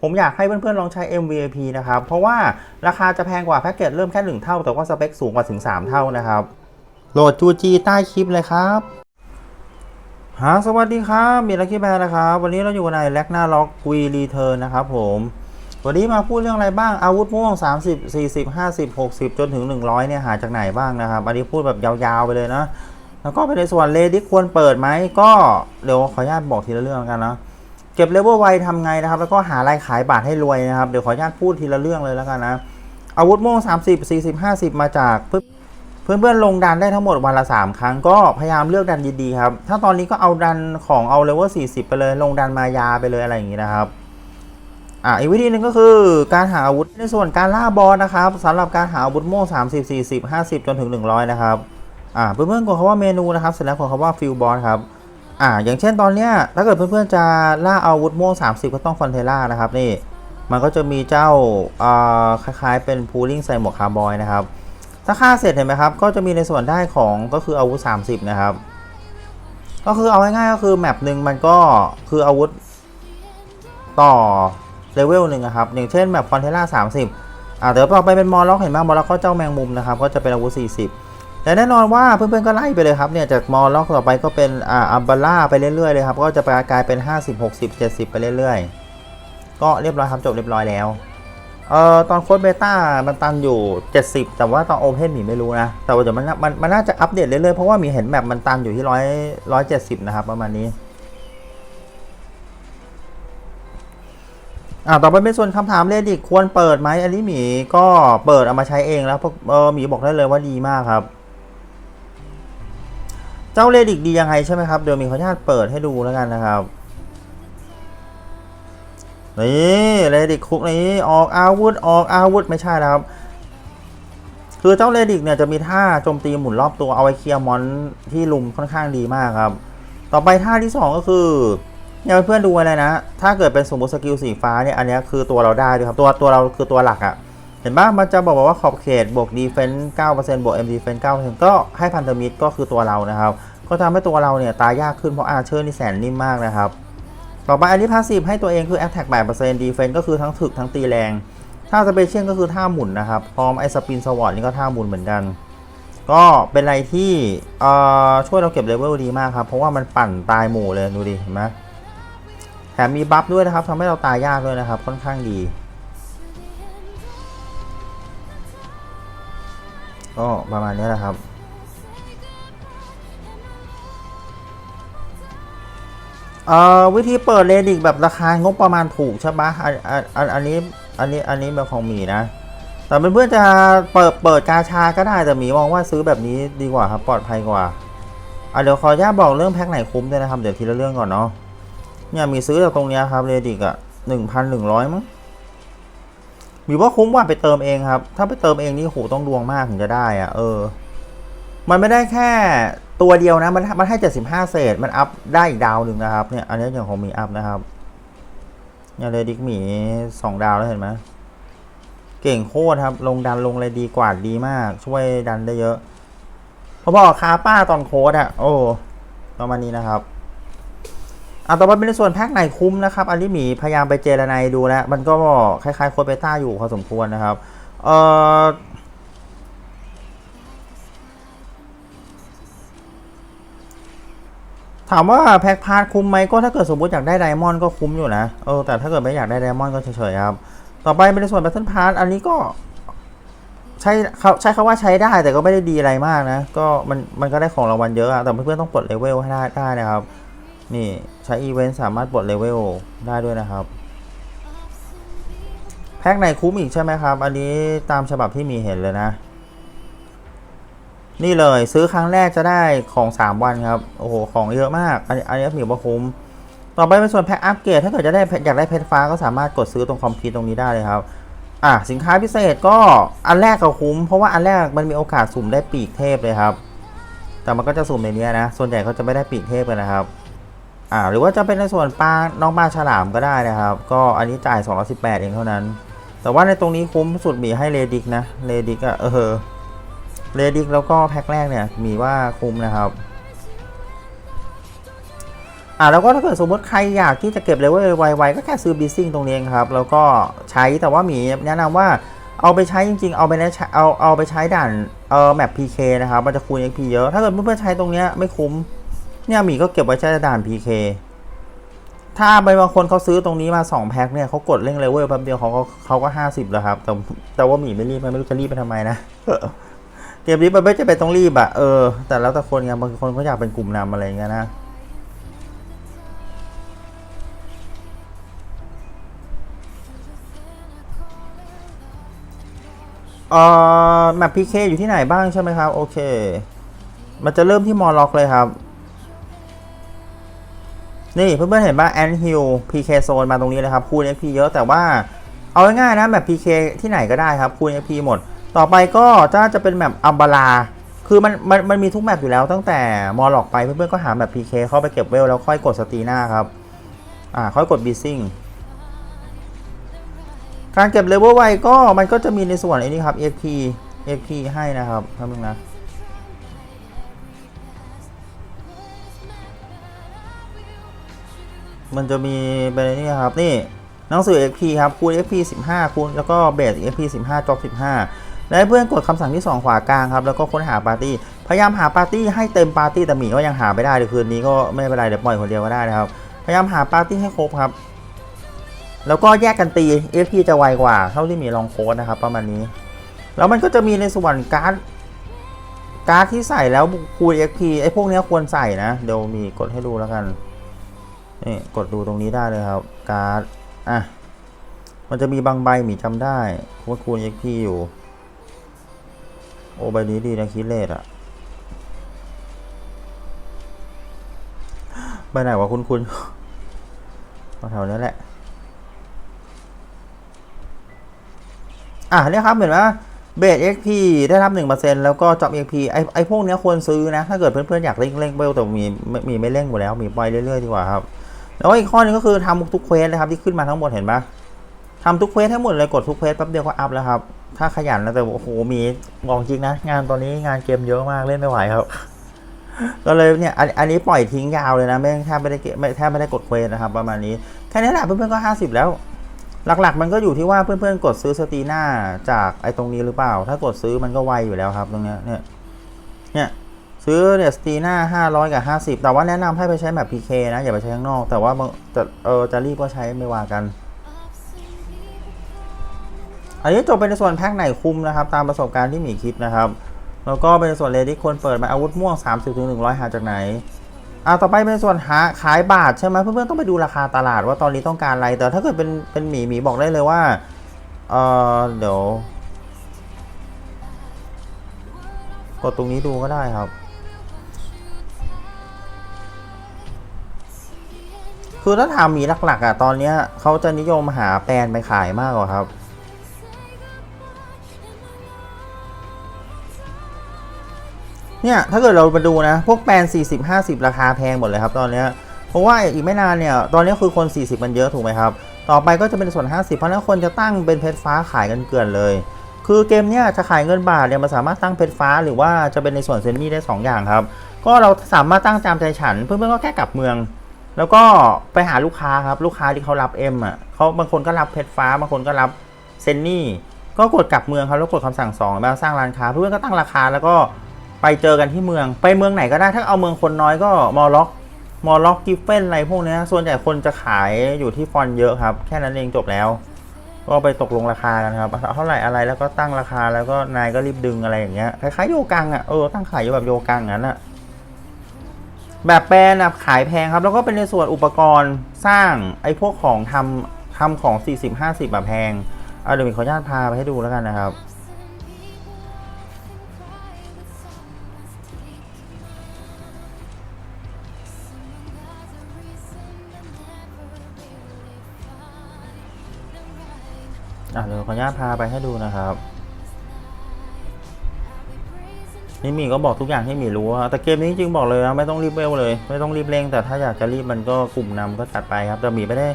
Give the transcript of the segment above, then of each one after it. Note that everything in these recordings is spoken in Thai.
ผมอยากให้เพื่อนๆลองใช้ MVP นะครับ เพราะว่าราคาจะแพงกว่าแพ็กเกจเริ่มแค่ 1 เท่า แต่ว่าสเปคสูงกว่าถึง 3 เท่านะครับ โหลด UG ใต้คลิปเลยครับฮะสวัสดีครับมีลักกี้แบร์นะครับ วันนี้เราอยู่ในแลกหน้าล็อกวีรีเทิร์นนะครับผมวันนี้มาพูดเรื่องอะไรบ้างอาวุธม่วง 30 40 50 60 จนถึง 100 เนี่ยหาจากไหนบ้างนะครับ อันนี้พูดแบบยาวๆไปเลยนะ แล้วก็ไปในส่วนเลดิควรเปิดไหมก็เดี๋ยวขออนุญาตบอกทีละเรื่องกันนะ ก็บเลเวลไวทำไงนะครับ แล้วก็หารายขายบาทให้รวยนะครับ เดี๋ยวขออนุญาตพูดทีละเรื่องเลยแล้วกันนะ อาวุธโม่วง30 40 50 มาจากเพื่อนเพื่อนๆลงดันได้ทั้งหมดวันละ 3 ครั้งก็พยายามเลือกดันดีๆครับ ถ้าตอนนี้ก็เอาดันของเอาเลเวล40 ไปเลย ลงดันมายาไปเลยอะไรอย่างนี้นะครับอะอีกวิธีหนึ่งก็คือการหาอาวุธในส่วนการล่าบอสนะครับสำหรับการหาอาวุธโม่วง30 40 50 จนถึง 100 นะครับอ่าเพื่อนๆกดคำว่าเมนูนะครับเสร็จแล้วกดคำว่าฟิลบอสครับ อ่าอย่างเช่นตอนเนี้ยถ้าเกิดเพื่อนๆจะล่าอาวุธม่วง 30 ก็ต้องฟอนเทล่านะครับนี่มันก็จะมีเจ้าอ่าคล้ายๆ เป็นพูลิ่งใส่หมวกคาร์บอยนะครับถ้าฆ่าเสร็จเห็นไหมครับ ก็จะมีในส่วนได้ของก็คืออาวุธ 30 นะครับ ก็คือเอาง่ายๆก็คือแมปหนึ่งมันก็คืออาวุธต่อเลเวลหนึ่งอะครับอย่างเช่นแมปฟอนเทล่า30อ่าเดี๋ยวต่อไปเป็นมอลล็อกเห็นไหมมอลล็อกก็เจ้าแมงมุมนะครับก็จะเป็นอาวุธ 40 แต่แน่นอนว่าเพื่อนๆก็ไล่ไปเลยครับเนี่ยจากมอลล็อกต่อไปก็เป็นอ่าอัมบาร่าไปเรื่อยๆเลยครับก็จะกลายเป็น 50 60 70 ไปเรื่อยๆ ก็เรียบร้อยครับจบเรียบร้อยแล้วเอ่อตอนโค้ดเบต้ามันตันอยู่ 70 แต่ว่าตอนโอเพนหมีไม่รู้นะ แต่ว่าเดี๋ยวมันมันมันน่าจะอัปเดตเรื่อยๆ เพราะว่ามีเห็นแมปมันตันอยู่ที่ร้อยร้อยเจ็ดสิบนะครับประมาณนี้อ่าต่อไปเป็นส่วนคำถามเลดิกควรเปิดไหมอันนี้หมีก็เปิดเอามาใช้เองแล้วพวกเออหมีบอกได้เลยว่าดีมากครับ เจ้าเลดิกดียังไงใช่ไหมครับ เดี๋ยวมีขออนุญาตเปิดให้ดูแล้วกันนะครับ นี่เลดิกคุกนี้ออกอาวุธออกอาวุธไม่ใช่นะครับ คือเจ้าเลดิกเนี่ยจะมีท่าโจมตีหมุนรอบตัวเอาไว้เคลียร์มอนที่ลุมค่อนข้างดีมากครับ ต่อไปท่าที่ 2 ก็คือเนี่ยเพื่อนดูอะไรนะ ถ้าเกิดเป็นสมมติสกิลสีฟ้าเนี่ยอันนี้คือตัวเราได้ด้วยครับ ตัวตัวเราคือตัวหลักอะ่ะ เห็นปะมันจะบอกว่าขอบเขตบวกดีเฟนต์9%บวก M defense 9%ก็ให้พันธมิตรก็คือตัวเรานะครับ ก็ทำให้ตัวเราเนี่ยตายยากขึ้นเพราะอาเชอร์นี่แสนนิ่มมากนะครับ ต่อไปอันนี้พาสซีฟให้ตัวเองคือ Attack 8% Defense ก็คือทั้งถึกทั้งตีแรง ถ้าสเปเชียลก็คือท่าหมุนนะครับพร้อมไอสปินสวอตนี่ก็ท่าหมุนเหมือนกัน ก็เป็นอะไรที่เอ่อช่วยเราเก็บเลเวลดีมากครับเพราะว่ามันปั่นตายหมู่เลยดูดิเห็นไหมแถมมีบัฟด้วยนะครับทำให้เราตายยากด้วยนะครับค่อนข้างดี ก็ประมาณนี้แหละครับ เอ่อวิธีเปิดเลดิกแบบราคางบประมาณถูกใช่ปะอันอันอันอันนี้อันนี้อันนี้เป็นของหมีนะ แต่เพื่อนๆจะเปิดเปิดกาชาก็ได้แต่หมีมองว่าซื้อแบบนี้ดีกว่าครับปลอดภัยกว่าอะเดี๋ยวขออนุญาตบอกเรื่องแพ็คไหนคุ้มด้วยนะครับ เดี๋ยวทีละเรื่องก่อนเนาะเนี่ยมีซื้อจากตรงนี้ครับเลดิกอะหนึ่งพันหนึ่งร้อยมั้ง มีว่าคุ้มกว่าไปเติมเองครับ ถ้าไปเติมเองนี่โหต้องดวงมากถึงจะได้อะเออ มันไม่ได้แค่ตัวเดียวนะ มันมันให้เจ็ดสิบห้าเศษ มันอัพได้อีกดาวหนึ่งนะครับ เนี่ย อันนี้อย่างของมีอัพนะครับเนี่ยเลยดิกหมีสองดาวแล้วเห็นไหมเก่งโคตรครับ ลงดันลงเลยดีกว่าดดีมาก ช่วยดันได้เยอะพอบอกคาป้าตอนโค้ดอะโอ้ประมาณนี้นะครับ อะต่อไปเป็นในส่วนแพ็คไหนคุ้มนะครับอันนี้หมีพยายามไปเจรนายดูแล้ว มันก็คล้ายๆโคเบต้าอยู่พอสมควรนะครับ เอ่อถามว่าแพ็คพาร์ทคุ้มไหมก็ถ้าเกิดสมมติอยากได้ไดมอนด์ก็คุ้มอยู่นะเออแต่ถ้าเกิดไม่อยากได้ไดมอนด์ก็เฉยๆครับ ต่อไปเป็นในส่วนแบทเทิลพาร์ทอันนี้ก็ใช้เขาใช้คำว่าใช้ได้แต่ก็ไม่ได้ดีอะไรมากนะ ก็มันมันก็ได้ของรางวัลเยอะอะแต่เพื่อนๆต้องปลดเลเวลให้ได้ได้นะครับ นี่ใช้อีเวนต์สามารถปลดเลเวลได้ด้วยนะครับ แพ็คไหนคุ้มอีกใช่ไหมครับ อันนี้ตามฉบับที่มีเห็นเลยนะ นี่เลยซื้อครั้งแรกจะได้ของ 3 วันครับ โอ้โห ของเยอะมาก อันนี้อันนี้มีว่าคุ้ม ต่อไปเป็นส่วนแพ็คอัปเกรดถ้าเกิดจะได้อยากได้เพชรฟ้าก็สามารถกดซื้อตรงคอมพิวตรงนี้ได้เลยครับอะสินค้าพิเศษก็อันแรกก็คุ้ม เพราะว่าอันแรกมันมีโอกาสสุ่มได้ปีกเทพเลยครับ แต่มันก็จะสุ่มในนี้นะ ส่วนใหญ่เขาจะไม่ได้ปีกเทพกันนะครับ อ่าหรือว่าจะเป็นในส่วนปลาน้องปลาฉลามก็ได้นะครับ ก็อันนี้จ่าย218เองเท่านั้น แต่ว่าในตรงนี้คุ้มสุดมีให้เลดิกนะเลดิกอะเออเลดิกแล้วก็แพ็คแรกเนี่ยมีว่าคุ้มนะครับอ่าแล้วก็ถ้าเกิดสมมติใครอยากที่จะเก็บเลเวลไวๆก็แค่ซื้อบิซซิ่งตรงนี้เองครับ แล้วก็ใช้แต่ว่ามีแนะนำว่าเอาไปใช้จริงๆ เอาไปใช้เอาเอาไปใช้ด่านเออแมป PK นะครับ มันจะคูณ XP เยอะ ถ้าเกิดเพื่อนๆใช้ตรงเนี้ยไม่คุ้ม เนี่ยหมีก็เก็บไว้ใช้ด่าน PK ถ้าบางคนเขาซื้อตรงนี้มา 2 แพ็คเนี่ยเขากดเร่งเลเวลแป๊บเดียวเขาก็เขาก็50แล้วครับ แต่แต่ว่าหมีไม่รีบไม่รู้จะรีบไปทำไมนะเกมนี้มันไม่จะเป็นต้องรีบอะเออ แต่แล้วแต่คนไงบางคนก็อยากเป็นกลุ่มนำอะไรอย่างเงี้ยนะเอ่อแมปพีเคอยู่ที่ไหนบ้างใช่ไหมครับ โอเค มันจะเริ่มที่มอลล็อกเลยครับ นี่เพื่อนๆเห็นป่ะแอนฮิลพีเคโซนมาตรงนี้เลยครับคูณ XP เยอะแต่ว่าเอาง่ายๆนะแมป PK ที่ไหนก็ได้ครับคูณ XP หมด ต่อไปก็จะจะเป็นแมปอัมบาลาคือมันมันมันมีทุกแมปอยู่แล้วตั้งแต่มอลล็อกไปเพื่อนๆก็หาแมป PK เข้าไปเก็บเวลแล้วค่อยกดสตีน่าครับอ่าค่อยกดบีซิ่งการเก็บเลเวลไวก็มันก็จะมีในส่วนไอ้นี้ครับ FP FP ให้นะครับท่านนึงนะ มันจะมีเป็นนี่ครับนี่หนังสือ FP ครับคูณ FP 15คูณแล้วก็เบส FP 15จบ15 และให้เพื่อนกดคำสั่งที่ 2 ขวากลางครับ แล้วก็ค้นหาปาร์ตี้ พยายามหาปาร์ตี้ให้เต็มปาร์ตี้แต่หมีก็ยังหาไม่ได้เลยคืนนี้ก็ไม่เป็นไรเดี๋ยวปล่อยคนเดียวก็ได้นะครับ พยายามหาปาร์ตี้ให้ครบครับ แล้วก็แยกกันตี FP จะไวกว่า เท่าที่มีลองโค้ดนะครับ ประมาณนี้ แล้วมันก็จะมีในส่วนการ์ดการ์ดที่ใส่แล้วคูณ XP ไอ้พวกนี้ควรใส่นะเดี๋ยวมีกดให้ดูแล้วกัน นี่กดดูตรงนี้ได้เลยครับการ์ดอะมันจะมีบางใบหมีจำได้ว่าคูณ XP อยู่ โอ้ใบนี้ดีนะคิดเลทอะใบไหนวะคุณคุณแถวนี้แหละ อะเนี่ยครับเห็นไหมเบส XP ได้รับ 1%แล้วก็จ็อบ XP ไอไอพวกเนี้ยควรซื้อนะ ถ้าเกิดเพื่อนๆ อยากเร่งเร่งเบลแต่มีมีไม่เร่งอยู่แล้ว มีปล่อยเรื่อยๆ ดีกว่าครับ แล้วอีกข้อหนึงก็คือทำทุกเควสนะครับที่ขึ้นมาทั้งหมดเห็นปะทำทุกเควสให้หมดเลยกดทุกเควสแป๊บเดียวก็อัพแล้วครับ ถ้าขยันนะแต่โอ้โหมีบอกจริงนะ งานตอนนี้งานเกมเยอะมากเล่นไม่ไหวครับ ก็เลยเนี่ยอันอันนี้ปล่อยทิ้งยาวเลยนะไม่แทบไม่ได้เก็บไม่แทบไม่ได้กดเควสนะครับประมาณนี้แค่นี้แหละเพื่อนๆก็ 50 แล้ว หลักๆ มันก็อยู่ที่ว่าเพื่อนๆกดซื้อสตีน่าจากไอ้ตรงนี้หรือเปล่า ถ้ากดซื้อมันก็ไวอยู่แล้วครับตรงเนี้ยเนี่ยเนี่ย ซื้อเนี่ยสตรีน่าห้าร้อยกับห้าสิบแต่ว่าแนะนำให้ไปใช้แบบ PK นะ อย่าไปใช้ข้างนอก แต่ว่าจะเออจะรีบก็ใช้ไม่ว่ากัน อันนี้จบเป็นส่วนแพ็คไหนคุ้มนะครับ ตามประสบการณ์ที่หมีคิดนะครับ แล้วก็เป็นส่วนเลดี้ควรเปิดมาอาวุธม่วง 30ถึง100 หาจากไหนอ่าต่อไปเป็นส่วนหาขายบาทใช่ไหมเพื่อนๆต้องไปดูราคาตลาดว่าตอนนี้ต้องการอะไร แต่ถ้าเกิดเป็นเป็นหมีหมีบอกได้เลยว่าเออเดี๋ยวกดตรงนี้ดูก็ได้ครับ คือถ้าถามหมีหลักๆอะตอนเนี้ยเขาจะนิยมหาแปลนไปขายมากกว่าครับ เนี่ยถ้าเกิดเรามาดูนะ พวกแปลน40 50 ราคาแพงหมดเลยครับตอนเนี้ยเพราะว่าอีกไม่นานเนี่ย ตอนนี้คือคน 40 มันเยอะถูกไหมครับ ต่อไปก็จะเป็นส่วน 50 เพราะนั้นคนจะตั้งเป็นเพชรฟ้าขายกันเกลื่อนเลย คือเกมเนี้ยจะขายเงินบาทเนี่ยมันสามารถตั้งเพชรฟ้าหรือว่าจะเป็นในส่วนเซนนี่ได้ 2 อย่างครับ ก็เราสามารถตั้งจามใจฉันเพื่อนๆก็แค่กลับเมือง แล้วก็ไปหาลูกค้าครับ ลูกค้าที่เขารับเอ็มอะเขาบางคนก็รับเพชรฟ้า บางคนก็รับเซนนี่ ก็กดกลับเมืองครับแล้วกดคำสั่งสองมาสร้างร้านค้า เพื่อนก็ตั้งราคาแล้วก็ไปเจอกันที่เมือง ไปเมืองไหนก็ได้ ถ้าเอาเมืองคนน้อยก็มอล็อก มอล็อกกิฟเฟนอะไรพวกนี้ส่วนใหญ่คนจะขายอยู่ที่ฟอนเยอะครับ แค่นั้นเองจบแล้ว ก็ไปตกลงราคากันครับเอาเท่าไหร่อะไรแล้วก็ตั้งราคาแล้วก็นายก็รีบดึงอะไรอย่างเงี้ย คล้ายๆโยกังอะ เออ ตั้งขายอยู่แบบโยกังงั้นอะ แบบแปรนะขายแพงครับ แล้วก็เป็นในส่วนอุปกรณ์สร้างไอ้พวกของทำทำของ 40 50แบบแพงเอาเดี๋ยวมีขออนุญาตพาไปให้ดูแล้วกันนะครับอะเดี๋ยวขออนุญาตพาไปให้ดูนะครับ นี่หมีก็บอกทุกอย่างที่หมีรู้อะแต่เกมนี้จริงบอกเลยไม่ต้องรีบเวลเลย ไม่ต้องรีบเร่ง แต่ถ้าอยากจะรีบมันก็กลุ่มนำก็จัดไปครับแต่หมีไม่ได้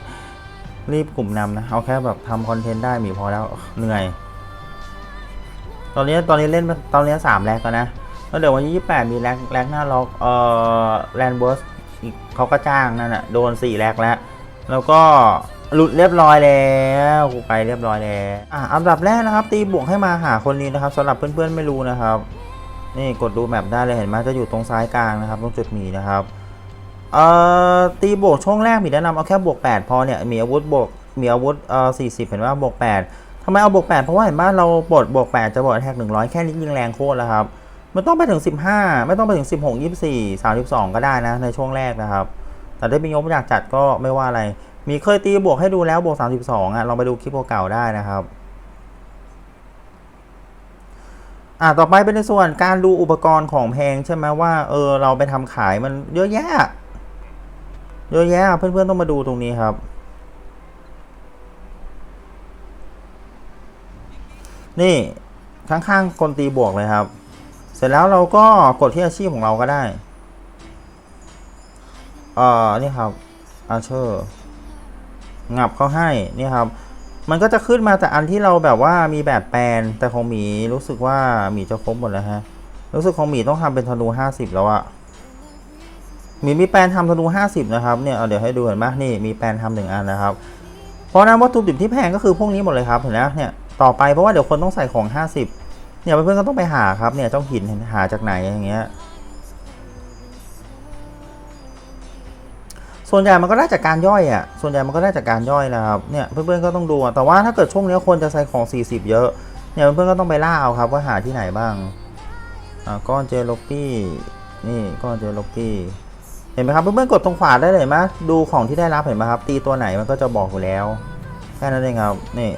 รีบกลุ่มนำนะเอาแค่แบบทำคอนเทนต์ได้หมีพอแล้วเหนื่อย ตอนนี้ตอนนี้เล่นตอนนี้สามแร็กแล้วนะแล้วเดี๋ยววันที่ยี่แปดมีแร็กแร็กหน้าล็อกเอ่อแลนด์เวิร์สอีกเขาก็จ้างนั่นน่ะโดนสี่แร็กแล้ว แล้วก็หลุดเรียบร้อยแล้วไปเรียบร้อยแล้วอะอันดับแรกนะครับ ตีบวกให้มาหาคนนี้นะครับสำหรับเพื่อนๆไม่รู้นะครับ นี่กดดูแมปได้เลยเห็นไหมจะอยู่ตรงซ้ายกลางนะครับตรงจุดหมีนะครับเอ่อตีบวกช่วงแรกมีแนะนำเอาแค่บวก 8 พอเนี่ยมีอาวุธบวกมีอาวุธเอ่อ40 เห็นว่าบวก 8ทำไมเอาบวก 8 เพราะว่าเห็นว่าเราบดบวก 8 จะบวกแท็ก100 แค่นี้ยิงแรงโคตรแล้วครับไม่ต้องไปถึง 15 ไม่ต้องไปถึง 16 24 32 ก็ได้นะในช่วงแรกนะครับ แต่ถ้ามีงบอยากจัดก็ไม่ว่าอะไร มีเคยตีบวกให้ดูแล้วบวก 32อะลองไปดูคลิปเก่าๆได้นะครับ อะต่อไปเป็นในส่วนการดูอุปกรณ์ของแพงใช่ไหมว่าเออเราไปทำขายมันเยอะแยะ เยอะแยะเพื่อนๆต้องมาดูตรงนี้ครับ นี่ข้างๆคนตีบวกเลยครับ เสร็จแล้วเราก็กดที่อาชีพของเราก็ได้เอ่อนี่ครับอาเชอร์งับเขาให้นี่ครับ มันก็จะขึ้นมาแต่อันที่เราแบบว่ามีแบบแปลนแต่ของหมีรู้สึกว่าหมีจะครบหมดแล้วฮะ รู้สึกของหมีต้องทำเป็นธนูห้าสิบแล้วอะหมีมีแปลนทำธนูห้าสิบนะครับเนี่ยเอาเดี๋ยวให้ดูเห็นไหมนี่มีแปลนทำหนึ่งอันนะครับ เพราะนั้นวัตถุดิบที่แพงก็คือพวกนี้หมดเลยครับเห็นไหมเนี่ยต่อไปเพราะว่าเดี๋ยวคนต้องใส่ของห้าสิบเนี่ยเพื่อนๆก็ต้องไปหาครับเนี่ยเจ้าหินหาจากไหนอย่างเงี้ย ส่วนใหญ่มันก็ได้จากการย่อยอะ ส่วนใหญ่มันก็ได้จากการย่อยนะครับ เนี่ยเพื่อนๆก็ต้องดูอะแต่ว่าถ้าเกิดช่วงนี้คนจะใส่ของ 40 เยอะ เนี่ยเพื่อนๆก็ต้องไปล่าเอาครับว่าหาที่ไหนบ้าง อ่าก้อนเจลล็อกกี้ นี่ก้อนเจลล็อกกี้ เห็นไหมครับเพื่อนๆกดตรงขวาได้เลยไหมดูของที่ได้รับเห็นไหมครับ ตีตัวไหนมันก็จะบอกอยู่แล้ว แค่นั้นเองครับ นี่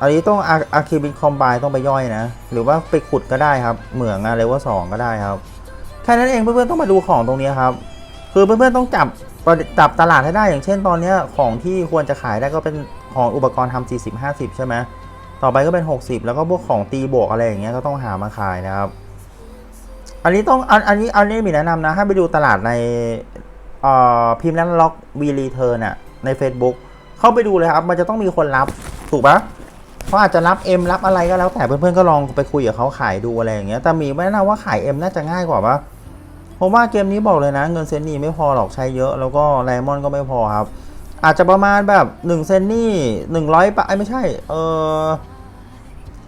อันนี้ต้องอาร์คิบินคอมไบต้องไปย่อยนะ หรือว่าไปขุดก็ได้ครับ เหมืองอะไรว่าสองก็ได้ครับ แค่นั้นเองเพื่อนๆต้องมาดูของตรงนี้ครับ คือเพื่อนๆต้องจับจับตลาดให้ได้อย่างเช่นตอนนี้ของที่ควรจะขายได้ก็เป็นของอุปกรณ์ทำ40 50 ใช่ไหมต่อไปก็เป็น 60 แล้วก็พวกของตีบวกอะไรอย่างเงี้ยก็ต้องหามาขายนะครับ อันนี้ต้องอันอันนี้อันนี้มีแนะนำนะให้ไปดูตลาดในเอ่อพิมพ์นั้นล็อกวีรีเทิร์นอะใน Facebook เข้าไปดูเลยครับ มันจะต้องมีคนรับถูกปะเขาอาจจะรับ M รับอะไรก็แล้วแต่เพื่อนๆก็ลองไปคุยกับเขาขายดูอะไรอย่างเงี้ยแต่มีไม่แนะนำว่าขาย M น่าจะง่ายกว่าปะ ผมว่าเกมนี้บอกเลยนะ เงินเซนนี่ไม่พอหรอกใช้เยอะ แล้วก็ไลมอนก็ไม่พอครับ อาจจะประมาณแบบ1เซนนี่100บาทไม่ใช่เออ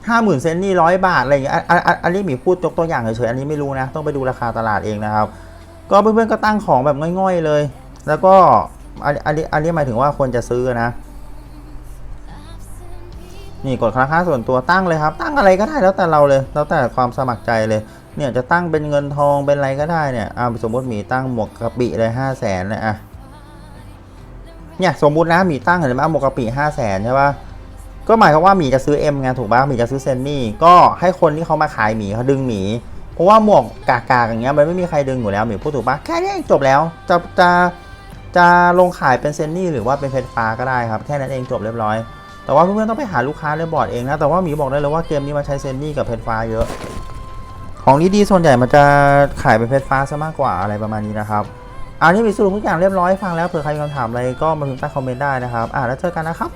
ห้าหมื่นเซนนี่ร้อยบาทอะไรอย่างเงี้ยอันนี้หมีพูดยกตัวอย่างเฉยๆอันนี้ไม่รู้นะ ต้องไปดูราคาตลาดเองนะครับ ก็เพื่อนๆก็ตั้งของแบบง่อยๆเลย แล้วก็อันอันนี้อันนี้หมายถึงว่าควรจะซื้อนะ นี่กดราคาส่วนตัวตั้งเลยครับ ตั้งอะไรก็ได้แล้วแต่เราเลย แล้วแต่ความสมัครใจเลย เนี่ยจะตั้งเป็นเงินทองเป็นอะไรก็ได้เนี่ยอ่าสมมติหมีตั้งหมวกกะปิเลยห้าแสนเลยอะเนี่ยสมมตินะหมีตั้งเห็นไหมหมวกกะปิห้าแสนใช่ปะก็หมายความว่าหมีจะซื้อเอ็มไงถูกปะหมีจะซื้อเซนนี่ก็ให้คนที่เขามาขายหมีเขาดึงหมีเพราะว่าหมวกกากๆอย่างเงี้ยมันไม่มีใครดึงอยู่แล้วหมีพูดถูกปะแค่นี้จบแล้วจะจะจะลงขายเป็นเซนนี่หรือว่าเป็นเพชรฟ้าก็ได้ครับแค่นั้นเองจบเรียบร้อยแต่ว่าเพื่อนๆต้องไปหาลูกค้าในบอร์ดเองนะแต่ว่าหมีบอกได้เลยว่าเกมนี้มันใช้เซนนี่กับเพชรฟ้าเยอะ ของดีๆส่วนใหญ่มันจะขายเป็นเพชรฟ้าซะมากกว่าอะไรประมาณนี้นะครับอันนี้มีสรุปทุกอย่างเรียบร้อยฟังแล้วเผื่อใครมีคำถามอะไรก็มาพิมพ์ใต้คอมเมนต์ได้นะครับอ่าแล้วเจอกันนะครับ